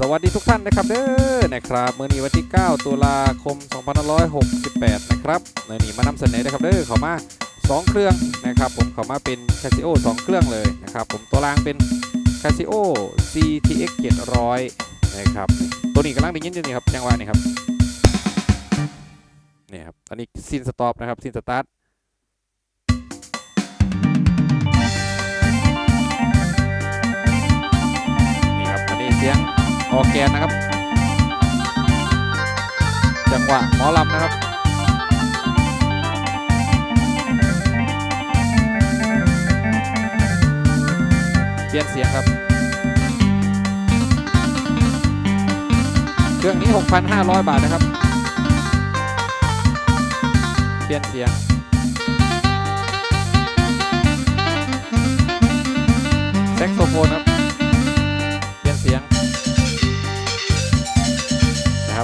สวัสดีทุกท่านนะครับเด้อนะครับเมื่อนี้วันที่ 9 ตุลาคม 2568 นะครับเมื่อนี้มานำเสนอนะครับเด้อเขามา 2 เครื่องนะครับ ผมเขามาเป็น Casio 2เครื่องเลยนะครับผมตัวรางเป็น Casio CTX 700 นะครับ ตัวนี้กำลังได้ยินอยู่นี่ครับจังหวะนี้ครับนี่ครับอันนี้ซินสต็อปนะครับซินสตาร์ท ออร์แกนนะครับ จังหวะหมอลำนะครับเปลี่ยนเสียงครับ เครื่องนี้ 6,500 บาทนะครับ เปลี่ยนเสียง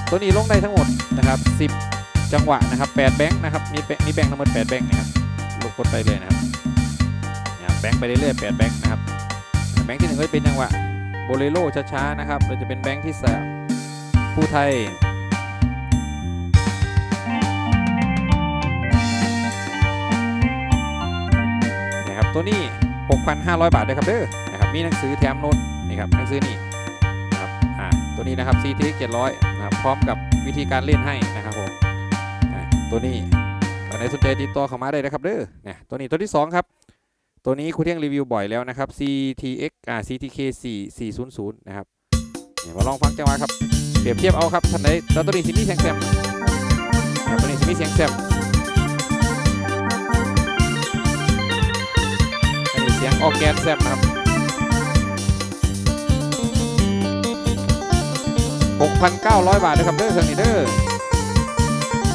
นะครับตัวนี้ลงได้ทั้งหมดนะครับ10 จังหวะนะครับ8แบงค์นะครับมีแบงค์มีแบงค์ทั้งหมด8แบงค์นะครับลูกดไปเลยนะครับเนี่ยแบงค์ไปเรื่อยๆ8แบงค์นะครับแบงค์ที่หนึ่งก็จะเป็นจังหวะโบเลโรช้าๆนะครับเราจะเป็นแบงค์ที่สามผู้ไทยนะครับตัวนี้ 6,500 บาทเลยครับเด้อนะครับมีหนังสือแถมโน้ตนี่ครับหนังสือนี่นะครับอ่าตัวนี้นะครับ CT 700นะครับ พร้อมกับวิธีการเล่นให้นะครับผมตัวนี้ตอนไหนสนใจติดต่อเข้ามาได้นะครับเด้อเนี่ยตัวนี้ตัวที่ 2 ครับ ตัวนี้ครูเที่ยงรีวิวบ่อยแล้วนะครับ CTX อ่า CTK 4 400นะครับเนี่ยมาลองฟังจังหวะครับเปรียบเทียบเอาครับท่านใดแล้วตัวนี้สิมีเสียงแซมนะครับตัวนี้สิมีเสียงแซมอันนี้เสียงออร์แกนแซมนะครับ 6,900 บาทนะครับเด้อเครื่องนี้เด้อ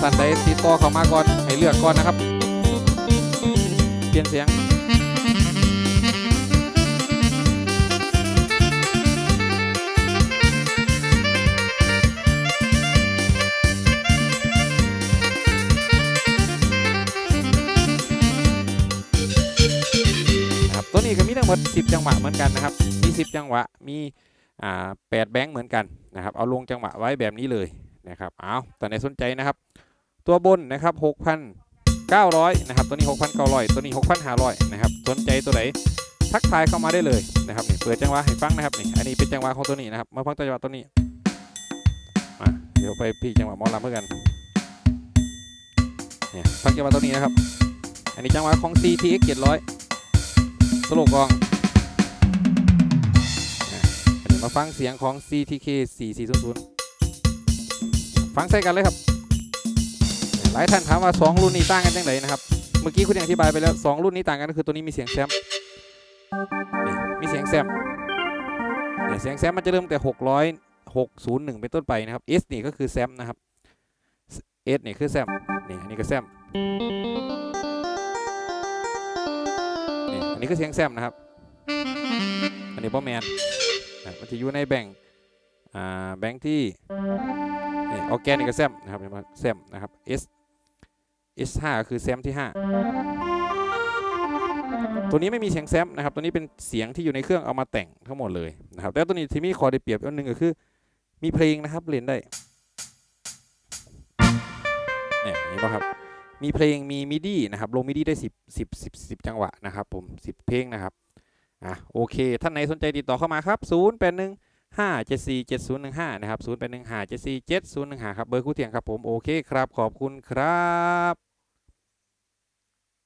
ท่านใดติดต่อเข้ามาก่อนให้เลือกก่อนนะครับ เปลี่ยนเสียงครับตัวนี้ก็มีทั้งหมด 10 จังหวะเหมือนกันนะครับ มี 10 จังหวะ มี อ่า8แบงค์เหมือนกัน นะครับเอาลงจังหวะไว้แบบนี้เลยนะครับเอาแต่ในสนใจนะครับ ตัวบนนะครับ 6,900 นะครับ ตัวนี้ 6,900 ตัวนี้ 6,500 นะครับสนใจตัวไหนทักทายเข้ามาได้เลยนะครับนี่เปิดจังหวะให้ฟังนะครับนี่อันนี้เป็นจังหวะของตัวนี้นะครับมาฟังจังหวะตัวนี้มาเดี๋ยวไปพี่จังหวะมอลำเพื่อกันเนี่ยฟังจังหวะตัวนี้นะครับ อันนี้จังหวะของ CTX 700สโลกอง มาฟังเสียงของ CTK 4400ฟังใส่กันเลยครับ หลายท่านถามว่า 2 รุ่นนี้ต่างกันยังไงนะครับ เมื่อกี้คุณยังอธิบายไปแล้ว 2 รุ่นนี้ต่างกันก็คือตัวนี้มีเสียงแซมมีเสียงแซมเสียงแซมมันจะเริ่มแต่ 600 601 เป็นต้นไปนะครับ S นี่ก็คือแซมนะครับ S นี่คือแซมนี่อันนี้ก็แซมนี่อันนี้ก็เสียงแซมนะครับ อันนี้บอแมน นะมันจะอยู่ในแบ่งค์อ่าแบงค์ที่นี่ออแกนิกกับแซมนะครับเห็นไหมแซมนะครับ S S5 ก็คือแซมที่ 5 ตัวนี้ไม่มีเสียงแซมนะครับ ตัวนี้เป็นเสียงที่อยู่ในเครื่องเอามาแต่งทั้งหมดเลยนะครับ แต่ตัวนี้ที่มีคอได้เปรียบอันหนึ่งก็คือ มีเพลงนะครับเล่นได้เนี่ยเห็นป่ะครับ มีเพลงมีมิดี้นะครับ ลงมิดี้ได้ 10 10 10 10 จังหวะนะครับผม 10 เพลงนะครับ อะโอเค ท่านไหนสนใจติดต่อเข้ามาครับ 0 8 1 5 7 4 7 0 1 5 นะครับ 0 8 1 5 7 4 7 0 1 5 ครับ เบอร์คู่เทียงครับผม โอเคครับ ขอบคุณครับ